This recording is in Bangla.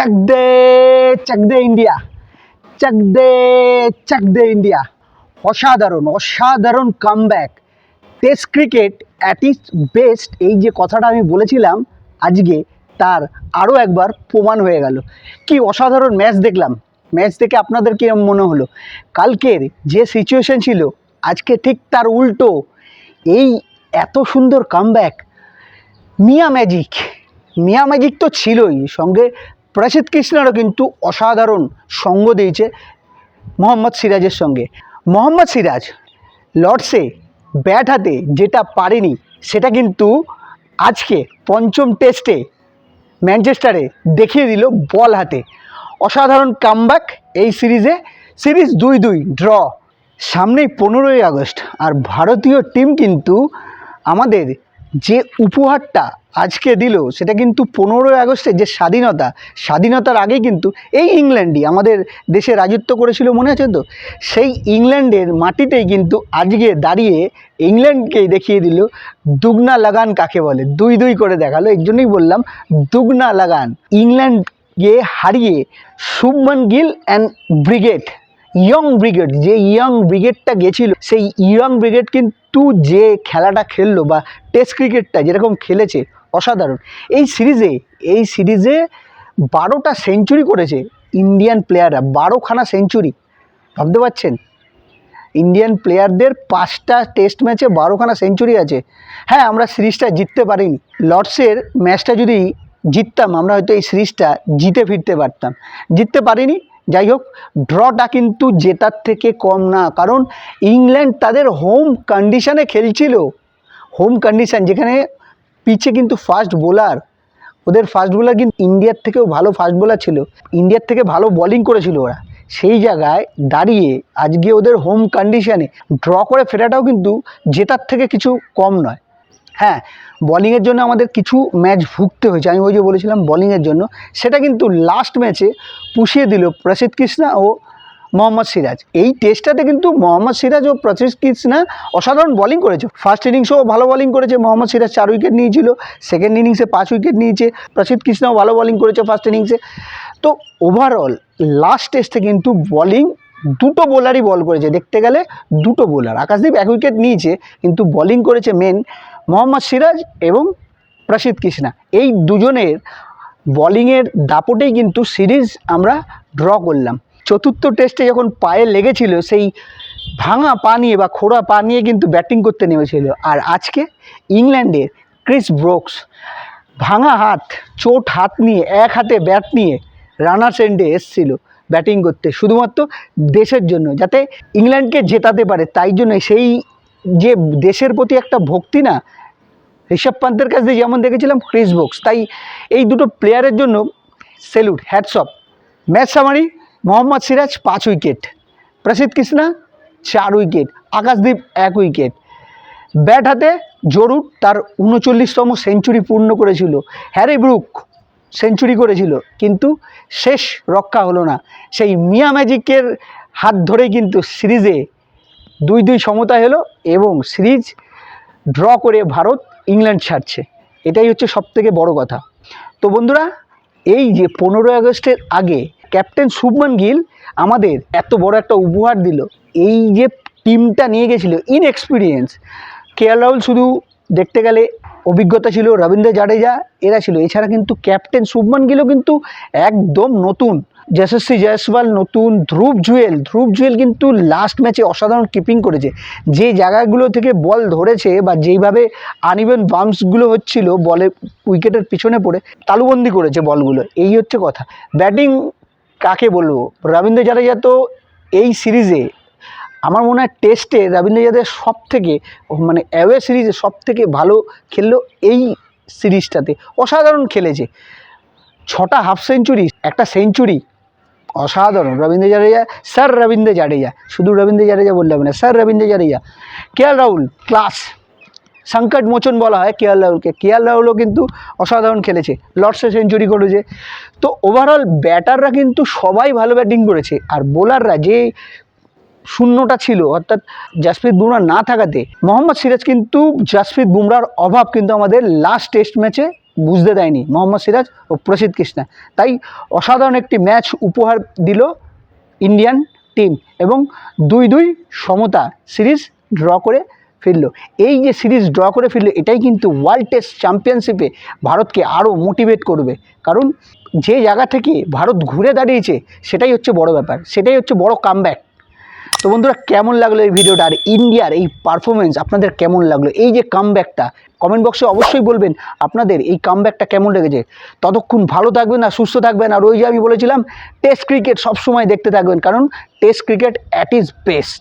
চাক দে চাক দে ইন্ডিয়া চাক দে চাক দে ইন্ডিয়া অসাধারণ অসাধারণ comeback test cricket at its best এই যে কথাটা আমি বলেছিলাম আজকে, তার আরও একবার প্রমাণ হয়ে গেল। কি অসাধারণ ম্যাচ দেখলাম। ম্যাচ দেখে আপনাদের কীরকম মনে হলো? কালকের যে সিচুয়েশন ছিল, আজকে ঠিক তার উল্টো। এই এত সুন্দর comeback Miyan magic Miyan magic তো ছিলই। সঙ্গে প্রসিদ্ধ কৃষ্ণারও কিন্তু অসাধারণ সঙ্গ দিয়েছে মোহাম্মদ সিরাজের সঙ্গে। মোহাম্মদ সিরাজ লর্ডসে ব্যাট হাতে যেটা পারেনি, সেটা কিন্তু আজকে পঞ্চম টেস্টে ম্যানচেস্টারে দেখিয়ে দিল বল হাতে। অসাধারণ কামব্যাক এই সিরিজে। সিরিজ দুই দুই, ড্র। সামনেই পনেরোই আগস্ট। আর ভারতীয় টিম কিন্তু আমাদের যে উপহারটা আজকে দিল, সেটা কিন্তু পনেরোই আগস্টে যে স্বাধীনতা, স্বাধীনতার আগে কিন্তু এই ইংল্যান্ডই আমাদের দেশে রাজত্ব করেছিল, মনে আছে তো? সেই ইংল্যান্ডের মাটিতেই কিন্তু আজকে দাঁড়িয়ে ইংল্যান্ডকেই দেখিয়ে দিল, দুগনা লাগান কাকে বলে? দুই দুই করে দেখাল এই জন্যই বললাম দুগনা লাগান। ইংল্যান্ডকে হারিয়ে Shubman Gill and brigade young brigade যে ইয়ং ব্রিগেডটা গেছিল, সেই ইয়ং ব্রিগেড কিন্তু যে খেলাটা খেললো বা টেস্ট ক্রিকেটটা যেরকম খেলেছে, অসাধারণ। এই সিরিজে এই সিরিজে বারোটা সেঞ্চুরি করেছে ইন্ডিয়ান প্লেয়াররা বারোখানা সেঞ্চুরি ভাবতে পারছেন? ইন্ডিয়ান প্লেয়ারদের পাঁচটা টেস্ট ম্যাচে বারোখানা সেঞ্চুরি আছে। হ্যাঁ আমরা সিরিজটা জিততে পারিনি। লর্ডসের ম্যাচটা যদি জিততাম, আমরা হয়তো এই সিরিজটা জিতে ফিরতে পারতাম। জিততে পারিনি যাই হোক ড্রটা কিন্তু জেতার থেকে কম না। কারণ ইংল্যান্ড তাদের হোম কন্ডিশানে খেলছিল। হোম কন্ডিশান যেখানে পিছে কিন্তু ফাস্ট বোলার ওদের ফাস্ট বোলার কিন্তু ইন্ডিয়ার থেকেও ভালো ফাস্ট বোলার ছিল। ইন্ডিয়ার থেকে ভালো বোলিং করেছিল ওরা। সেই জায়গায় দাঁড়িয়ে আজকে ওদের হোম কন্ডিশানে ড্র করে ফেরাটাও কিন্তু জেতার থেকে কিছু কম নয়। হ্যাঁ বলিংয়ের জন্য আমাদের কিছু ম্যাচ ভুগতে হয়েছে। আমি ওই যে বলেছিলাম বলিংয়ের জন্য। সেটা কিন্তু লাস্ট ম্যাচে পুষিয়ে দিল প্রসিদ্ধ কৃষ্ণা ও মোহাম্মদ সিরাজ। এই টেস্টটাতে কিন্তু মোহাম্মদ সিরাজ ও প্রসিদ্ধ কৃষ্ণা অসাধারণ বলিং করেছে। ফার্স্ট ইনিংসেও ভালো বলিং করেছে, মোহাম্মদ সিরাজ চার উইকেট নিয়েছিল। সেকেন্ড ইনিংসে পাঁচ উইকেট নিয়েছে, প্রসিদ্ধ কৃষ্ণাও ভালো বলিং করেছে ফার্স্ট ইনিংসে তো ওভারঅল লাস্ট টেস্টে কিন্তু বলিং দুটো বোলারই বল করেছে। দেখতে গেলে দুটো বোলার আকাশদীপ এক উইকেট নিয়েছে, কিন্তু বলিং করেছে মেন মোহাম্মদ সিরাজ এবং প্রসিদ্ধ কৃষ্ণা। এই দুজনের বলিংয়ের দাপটেই কিন্তু সিরিজ আমরা ড্র করলাম। চতুর্থ টেস্টে যখন পায়ে লেগেছিল, সেই ভাঙা পা নিয়ে বা খোড়া পা নিয়ে কিন্তু ব্যাটিং করতে নেমেছিল। আর আজকে ইংল্যান্ডের ক্রিস ব্রোকস ভাঙা হাত, চোট হাত নিয়ে, এক হাতে ব্যাট নিয়ে রানার্স এন্ডে এসছিল ব্যাটিং করতে। শুধুমাত্র দেশের জন্য, যাতে ইংল্যান্ডকে জেতাতে পারে। তাই জন্য সেই যে দেশের প্রতি একটা ভক্তি না ঋষভ পান্তের কাছ দিয়ে যেমন দেখেছিলাম ক্রিস বক্স তাই এই দুটো প্লেয়ারের জন্য salute hats off match summary Mohammed Siraj পাঁচ উইকেট প্রসিদ্ধ কৃষ্ণা চার উইকেট আকাশদীপ এক উইকেট ব্যাট হাতে জরুর তার উনচল্লিশতম সেঞ্চুরি পূর্ণ করেছিল। হ্যারি ব্রুক সেঞ্চুরি করেছিল। কিন্তু শেষ রক্ষা হলো না। সেই মিয়া ম্যাজিকের হাত ধরে কিন্তু সিরিজে দুই দুই সমতা হলো এবং সিরিজ ড্র করে ভারত ইংল্যান্ড ছাড়ছে। এটাই হচ্ছে সবথেকে বড় কথা। তো বন্ধুরা, এই যে পনেরোই আগস্টের আগে ক্যাপ্টেন শুভমান গিল আমাদের এত বড় একটা উপহার দিল। এই যে টিমটা নিয়ে গেছিল ইনএক্সপিরিয়েন্স কে এল রাহুল শুধু দেখতে গেলে অভিজ্ঞতা ছিল, রবীন্দ্র জাডেজা এরা ছিল। এছাড়া কিন্তু ক্যাপ্টেন শুভমান গিলও কিন্তু একদম নতুন। যশস্বী জয়সওয়াল নতুন ধ্রুব জুয়েল। ধ্রুব জুয়েল কিন্তু লাস্ট ম্যাচে অসাধারণ কিপিং করেছে। যে জায়গাগুলো থেকে বল ধরেছে বা যেইভাবে আনইভেন বাম্পসগুলো হচ্ছিল, বলে উইকেটের পিছনে পড়ে, তালুবন্দি করেছে বলগুলো এই হচ্ছে কথা। ব্যাটিং কাকে বলব? রবীন্দ্র জাডেজা তো এই সিরিজে আমার মনে হয় টেস্টে রবীন্দ্র জাদেজা সব থেকে মানে অ্যাওয়ে সিরিজে সব থেকে ভালো খেললো এই সিরিজটাতে অসাধারণ খেলেছে। ছটা হাফ সেঞ্চুরি একটা সেঞ্চুরি অসাধারণ। রবীন্দ্র জাডেজা, স্যার রবীন্দ্র জাডেজা। শুধু রবীন্দ্র জাডেজা বললে হবে না, sir Ravindra Jadeja. K L Rahul? Class. Sankat Mochan বলা হয় কে এল রাহুলকে। কে এল রাহুলও কিন্তু অসাধারণ খেলেছে, লর্ডসে সেঞ্চুরি করেছে। তো ওভারঅল ব্যাটাররা কিন্তু সবাই ভালো ব্যাটিং করেছে। আর বোলাররা যে শূন্যটা ছিল, অর্থাৎ জাসপ্রীত বুমরা না থাকাতে, মোহাম্মদ সিরাজ কিন্তু জাসপ্রীত বুমরার অভাব কিন্তু আমাদের লাস্ট টেস্ট ম্যাচে বুঝতে দেয়নি। মোহাম্মদ সিরাজ ও প্রসিদ্ধ কৃষ্ণা। তাই অসাধারণ একটি ম্যাচ উপহার দিল ইন্ডিয়ান টিম এবং দুই দুই সমতা সিরিজ ড্র করে ফিরল। এই যে সিরিজ ড্র করে ফিরল, এটাই কিন্তু ওয়ার্ল্ড টেস্ট চ্যাম্পিয়নশিপে ভারতকে আরও মোটিভেট করবে। কারণ যে জায়গা থেকে ভারত ঘুরে দাঁড়িয়েছে, সেটাই হচ্ছে বড় ব্যাপার, সেটাই হচ্ছে বড় কামব্যাক তো বন্ধুরা, কেমন লাগল এই ভিডিওটা? আর ইন্ডিয়ার এই পারফরমেন্স আপনাদের কেমন লাগল? এই যে কামব্যাকটা কমেন্ট বক্সে অবশ্যই বলবেন আপনাদের এই কামব্যাকটা কেমন লেগেছে। ততক্ষণ ভালো থাকবেন আর সুস্থ থাকবেন। আর ওই যে আমি বলেছিলাম টেস্ট ক্রিকেট সবসময় দেখতে থাকবেন। কারণ test cricket at is best